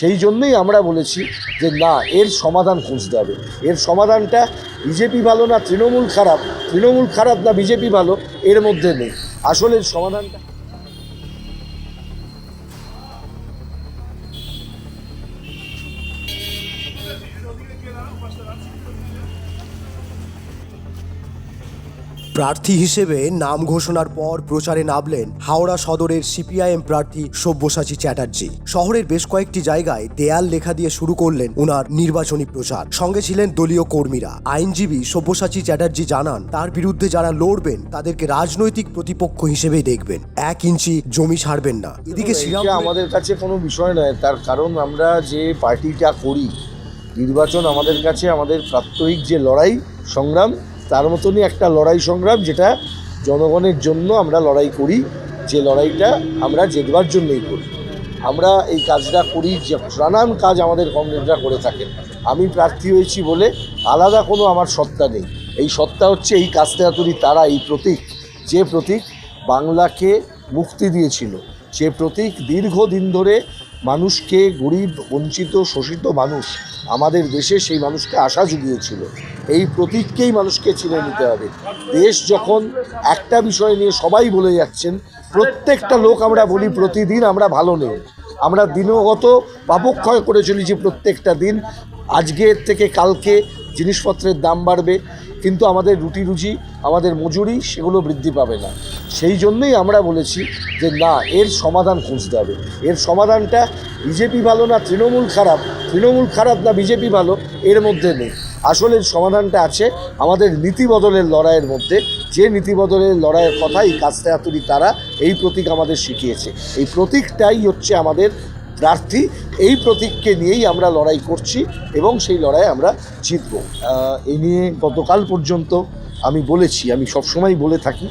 সেই জন্যই আমরা বলেছি যে না, এর সমাধান খুঁজতে হবে। এর সমাধানটা বিজেপি ভালো না, তৃণমূল খারাপ তৃণমূল খারাপ না, বিজেপি ভালো, এর মধ্যে নেই। আসলে সমাধানটা প্রার্থী হিসেবে নাম ঘোষণার পর প্রচারে নামলেন হাওড়া সদরের সিপিআইএম প্রার্থী সব্যসাচী চ্যাটার্জি। শহরের বেশ কয়েকটি জায়গায় দেয়াল লেখা দিয়ে শুরু করলেন ওনার নির্বাচনী প্রচার। সঙ্গে ছিলেন দলীয় কর্মীরা। আইনজীবী সব্যসাচী চ্যাটার্জি জানান তার বিরুদ্ধে যারা লড়বেন তাদেরকে রাজনৈতিক প্রতিপক্ষ হিসেবেই দেখবেন। এক ইঞ্চি জমি ছাড়বেন না। এদিকে আমাদের কাছে কোনো বিষয় নয়। তার কারণ আমরা যে পার্টিটা করি নির্বাচন আমাদের কাছে আমাদের প্রাত্যহিক যে লড়াই সংগ্রাম তার মতনই একটা লড়াই সংগ্রাম যেটা জনগণের জন্য আমরা লড়াই করি, যে লড়াইটা আমরা জেতবার জন্যই করি। আমরা এই কাজটা করি, যে নানান কাজ আমাদের কমরেডরা করে থাকেন। আমি প্রার্থী হয়েছি বলে আলাদা কোনো আমার সত্তা নেই। এই সত্তা হচ্ছে এই কাস্তেহাতুরি তারা, এই প্রতীক। যে প্রতীক বাংলাকে মুক্তি দিয়েছিল, যে প্রতীক দীর্ঘদিন ধরে মানুষকে গরিব, বঞ্চিত, শোষিত মানুষ আমাদের দেশে সেই মানুষকে আশা জুগিয়েছিল। এই প্রতীককেই মানুষকে চিনে নিতে হবে। দেশ যখন একটা বিষয় নিয়ে সবাই বলে যাচ্ছেন, প্রত্যেকটা লোক আমরা বলি প্রতিদিন আমরা ভালো নেই। আমরা দিনগত পাপক্ষয় করে চলেছি প্রত্যেকটা দিন। আজকের থেকে কালকে জিনিসপত্রের দাম বাড়বে। কিন্তু আমাদের রুটি রুজি, আমাদের মজুরি সেগুলো বৃদ্ধি পাবে না। সেই জন্যই আমরা বলেছি যে না, এর সমাধান খুঁজতে হবে। এর সমাধানটা বিজেপি ভালো না, তৃণমূল খারাপ। তৃণমূল খারাপ না, বিজেপি ভালো, এর মধ্যে নেই। আসলে সমাধানটা আছে আমাদের নীতি বদলের লড়াইয়ের মধ্যে। যে নীতি বদলের লড়াইয়ের কথা এই হাতুড়ি তারা এই প্রতীক আমাদের শিখিয়েছে। এই প্রতীকটাই হচ্ছে আমাদের প্রার্থী, এই প্রতীককে নিয়েই আমরা লড়াই করছি এবং সেই লড়াই আমরা জিতব। এ নিয়ে গতকাল পর্যন্ত আমি বলেছি, আমি সবসময় বলে থাকি,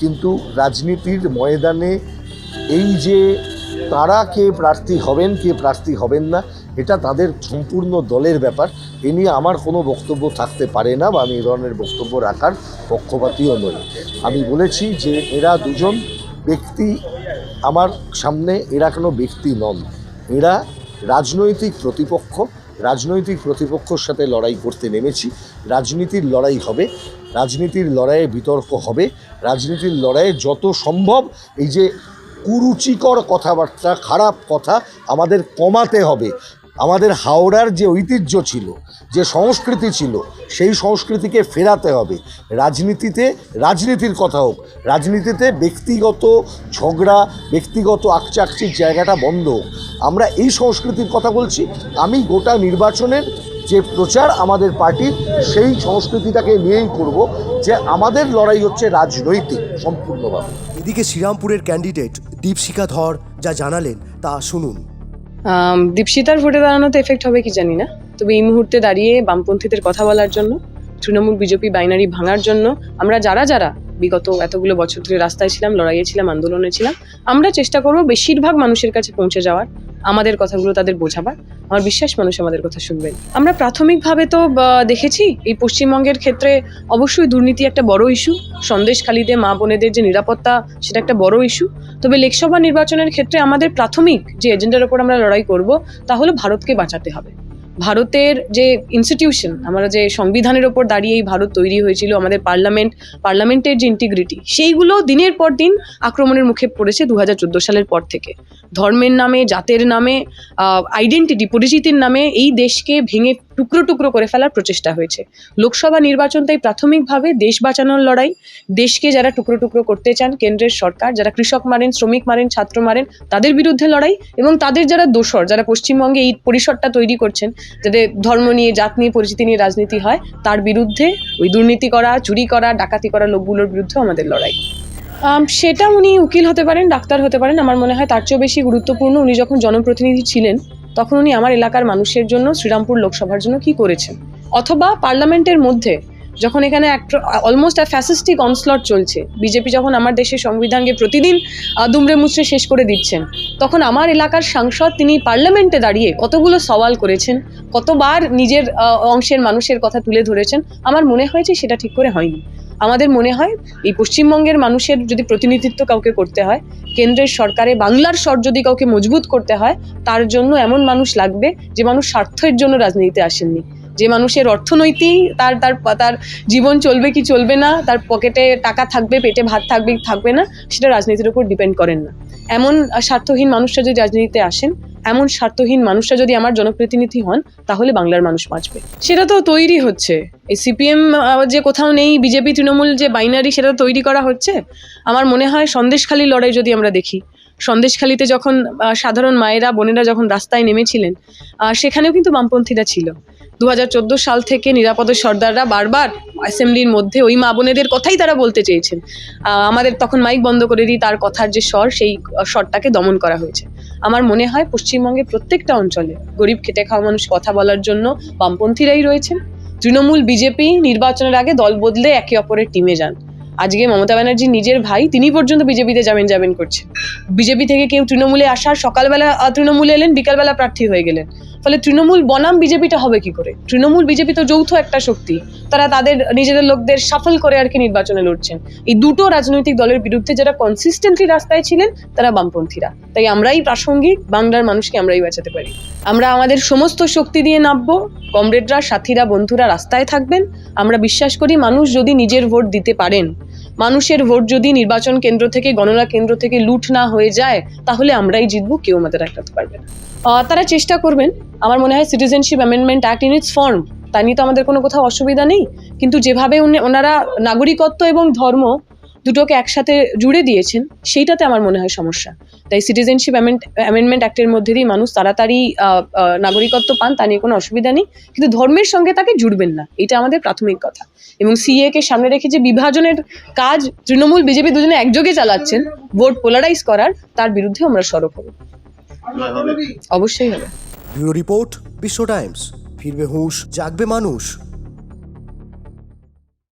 কিন্তু রাজনীতির ময়দানে এই যে তারা কে প্রার্থী হবেন, কে প্রার্থী হবেন না, এটা তাদের সম্পূর্ণ দলের ব্যাপার। এ নিয়ে আমার কোনো বক্তব্য থাকতে পারে না বা আমি এ ধরনের বক্তব্য রাখার পক্ষপাতীও নই। আমি বলেছি যে এরা দুজন ব্যক্তি আমার সামনে, এরা কোনো ব্যক্তি নন। এরা রাজনৈতিক প্রতিপক্ষ, রাজনৈতিক প্রতিপক্ষর সাথে লড়াই করতে নেমেছি। রাজনীতির লড়াই হবে, রাজনীতির লড়াইয়ে বিতর্ক হবে, রাজনীতির লড়াইয়ে যত সম্ভব এই যে কুরুচিকর কথাবার্তা, খারাপ কথা আমাদের কমাতে হবে। আমাদের হাওড়ার যে ঐতিহ্য ছিল, যে সংস্কৃতি ছিল, সেই সংস্কৃতিকে ফেরাতে হবে। রাজনীতিতে রাজনীতির কথা হোক, রাজনীতিতে ব্যক্তিগত ঝগড়া, ব্যক্তিগত আকচাকচির জায়গাটা বন্ধ হোক। আমরা এই সংস্কৃতির কথা বলছি, আমি গোটা নির্বাচনের যে প্রচার আমাদের পার্টির সেই সংস্কৃতিটাকে নিয়েই করব, যে আমাদের লড়াই হচ্ছে রাজনৈতিক, সম্পূর্ণভাবে। এদিকে শ্রীরামপুরের ক্যান্ডিডেট দীপশিখা ধর যা জানালেন, তা শুনুন। দীপশিতার ভোটে দাঁড়ানোতে এফেক্ট হবে কি জানি না। তবে এই মুহূর্তে দাঁড়িয়ে বামপন্থীদের কথা বলার জন্য, তৃণমূল, বিজেপি বাইনারি ভাঙার জন্য, আমরা যারা যারা বিগত এতগুলো বছর ধরে রাস্তায় ছিলাম, লড়াইয়ে ছিলাম, আন্দোলনে ছিলাম। আমরা চেষ্টা করব বেশিরভাগ মানুষের কাছে পৌঁছে যাওয়ার, আমাদের কথাগুলো তাদের বোঝাবার। আমার বিশ্বাস, মানুষ আমাদের কথা শুনবেন। আমরা প্রাথমিকভাবে তো দেখেছি এই পশ্চিমবঙ্গের ক্ষেত্রে অবশ্যই দুর্নীতি একটা বড় ইস্যু সন্দেশখালিতে মা বোনেদের যে নিরাপত্তা, সেটা একটা বড় ইস্যু তবে লোকসভা নির্বাচনের ক্ষেত্রে আমাদের প্রাথমিক যে এজেন্ডার ওপর আমরা লড়াই করব, তা হলো ভারতকে বাঁচাতে হবে। ভারতের যে ইনস্টিটিউশন আমরা যে সংবিধানের ওপর দাঁড়িয়ে এই ভারত তৈরি হয়েছিল, আমাদের পার্লামেন্ট পার্লামেন্টের যে ইন্টিগ্রিটি সেইগুলো দিনের পর দিন আক্রমণের মুখে পড়েছে দু হাজার চোদ্দ সালের পর থেকে। ধর্মের নামে, জাতের নামে আইডেন্টিটি পরিচিতির নামে এই দেশকে ভেঙে টুকরো টুকরো করে ফেলার প্রচেষ্টা হয়েছে। লোকসভা নির্বাচন তাই প্রাথমিকভাবে দেশ বাঁচানোর লড়াই, দেশকে যারা টুকরো টুকরো করতে চান, কেন্দ্রের সরকার, যারা কৃষক মারেন, শ্রমিক মারেন, ছাত্র মারেন, তাদের বিরুদ্ধে লড়াই এবং তাদের যারা দোসর যারা পশ্চিমবঙ্গে এই পরিসরটা তৈরি করছেন যাতে ধর্ম নিয়ে, জাত নিয়ে, পরিচিতি নিয়ে রাজনীতি হয়, তার বিরুদ্ধে ওই দুর্নীতি করা, চুরি করা, ডাকাতি করা লোকগুলোর বিরুদ্ধে আমাদের লড়াই। সেটা উনি উকিল হতে পারেন, ডাক্তার হতে পারেন, আমার মনে হয় তার চেয়েও বেশি গুরুত্বপূর্ণ উনি যখন জনপ্রতিনিধি ছিলেন, তখন উনি আমার এলাকার মানুষের জন্য শ্রীরামপুর লোকসভার জন্য কি করেছেন? অথবা পার্লামেন্টের মধ্যে যখন এখানে একটা অলমোস্ট ফ্যাসিস্টিক অনস্লট চলছে বিজেপি যখন আমার দেশের সংবিধানকে প্রতিদিন দুমড়ে মুচড়ে শেষ করে দিচ্ছেন, তখন আমার এলাকার সাংসদ তিনি পার্লামেন্টে দাঁড়িয়ে কতগুলো সওয়াল করেছেন, কতবার নিজের অংশের মানুষের কথা তুলে ধরেছেন, আমার মনে হয়েছে সেটা ঠিক করে হয়নি। আমাদের মনে হয়, এই পশ্চিমবঙ্গের মানুষের যদি প্রতিনিধিত্ব কাউকে করতে হয়, কেন্দ্রের সরকারে বাংলার স্বর যদি কাউকে মজবুত করতে হয়, তার জন্য এমন মানুষ লাগবে যে মানুষ স্বার্থের জন্য রাজনীতিতে আসেননি। যে মানুষের অর্থনৈতিক, তার তার তার জীবন চলবে কি চলবে না, তার পকেটে টাকা থাকবে, পেটে ভাত থাকবে থাকবে না, সেটা রাজনীতির উপর ডিপেন্ড করেন না। এমন স্বার্থহীন মানুষরা যদি রাজনীতিতে আসেন, এমন স্বার্থহীন মানুষরা যদি আমার জনপ্রতিনিধি হন, তাহলে বাংলার মানুষ বাঁচবে। সেটা তো তৈরি হচ্ছে। এই সিপিএম যে কোথাও নেই, বিজেপি, তৃণমূল যে বাইনারি সেটা তৈরি করা হচ্ছে। আমার মনে হয় সন্দেশখালী লড়াই যদি আমরা দেখি, সন্দেশখালীতে যখন সাধারণ মায়েরা, বোনেরা যখন রাস্তায় নেমেছিলেন সেখানেও কিন্তু বামপন্থীরা ছিল। দু হাজার চোদ্দ সাল থেকে নিরাপদ সর্দাররা বারবার অ্যাসেম্বলির মধ্যে ওই মা বোনেদের কথাই তারা বলতে চেয়েছেন। আমাদের তখন মাইক বন্ধ করে দিই, তার কথার যে স্বর, সেই স্বরটাকে দমন করা হয়েছে। আমার মনে হয় পশ্চিমবঙ্গের প্রত্যেকটা অঞ্চলে গরিব খেটে খাওয়া মানুষ কথা বলার জন্য বামপন্থীরাই রয়েছেন। তৃণমূল বিজেপি নির্বাচনের আগে দল বদলে একে অপরের টিমে যান। আজকে মমতা ব্যানার্জি নিজের ভাই, তিনি পর্যন্ত বিজেপিতে যাবেন যাবেন করছেন। বিজেপি থেকে কেউ তৃণমূলে আসার সকালবেলা তৃণমূলে এলেন, বিকালবেলা প্রার্থী হয়ে গেলেন। ফলে তৃণমূল বনাম বিজেপিটা হবে কি করে? তৃণমূল বিজেপি তো যৌথ একটা শক্তি। তারা তাদের, নিজেদের লোকদের সাফল করে আর কি নির্বাচনে লড়ছেন। এই দুটো রাজনৈতিক দলের বিরুদ্ধে যারা কনসিস্টেন্টলি রাস্তায় ছিলেন, তারা বামপন্থীরা। তাই আমরাই প্রাসঙ্গিক, বাংলার মানুষকে আমরাই বাঁচাতে পারি। আমরা আমাদের সমস্ত শক্তি দিয়ে নামবো, কমরেডরা, সাথীরা, বন্ধুরা রাস্তায় থাকবেন। আমরা বিশ্বাস করি মানুষ যদি নিজের ভোট দিতে পারেন মানুষের ভোট যদি নির্বাচন কেন্দ্র থেকে, গণনা কেন্দ্র থেকে লুট না হয়ে যায়, তাহলে আমরাই জিতবো, কেউ আমাদের আটকাতে পারবে না। তারা চেষ্টা করবেন। আমার মনে হয় citizenship amendment act in its form তা নিয়ে তো আমাদের কোনো কোথাও অসুবিধা নেই। কিন্তু যেভাবে ওনারা নাগরিকত্ব এবং ধর্ম দুটোকে একসাথে জুড়ে দিয়েছেন সেইটাতে আমার মনে হয় সমস্যা। তাই সিটিজেনশিপ অ্যামেন্ডমেন্ট অ্যাক্টের মধ্যে দিয়ে মানুষ তাড়াতাড়ি নাগরিকত্ব পান তা নিয়ে কোনো অসুবিধা নেই। কিন্তু ধর্মের সঙ্গে তাকে জুড়বেন না এটা আমাদের প্রাথমিক কথা। এবং সিএ কে সামনে রেখে যে বিভাজনের কাজ তৃণমূল বিজেপি দুজনে একযোগে চালাচ্ছেন ভোট পোলারাইজ করার তার বিরুদ্ধে আমরা সরব হব। অবশ্যই হবে। Bureau report Biswa Times. ফিরবে হুঁশ জাগবে মানুষ।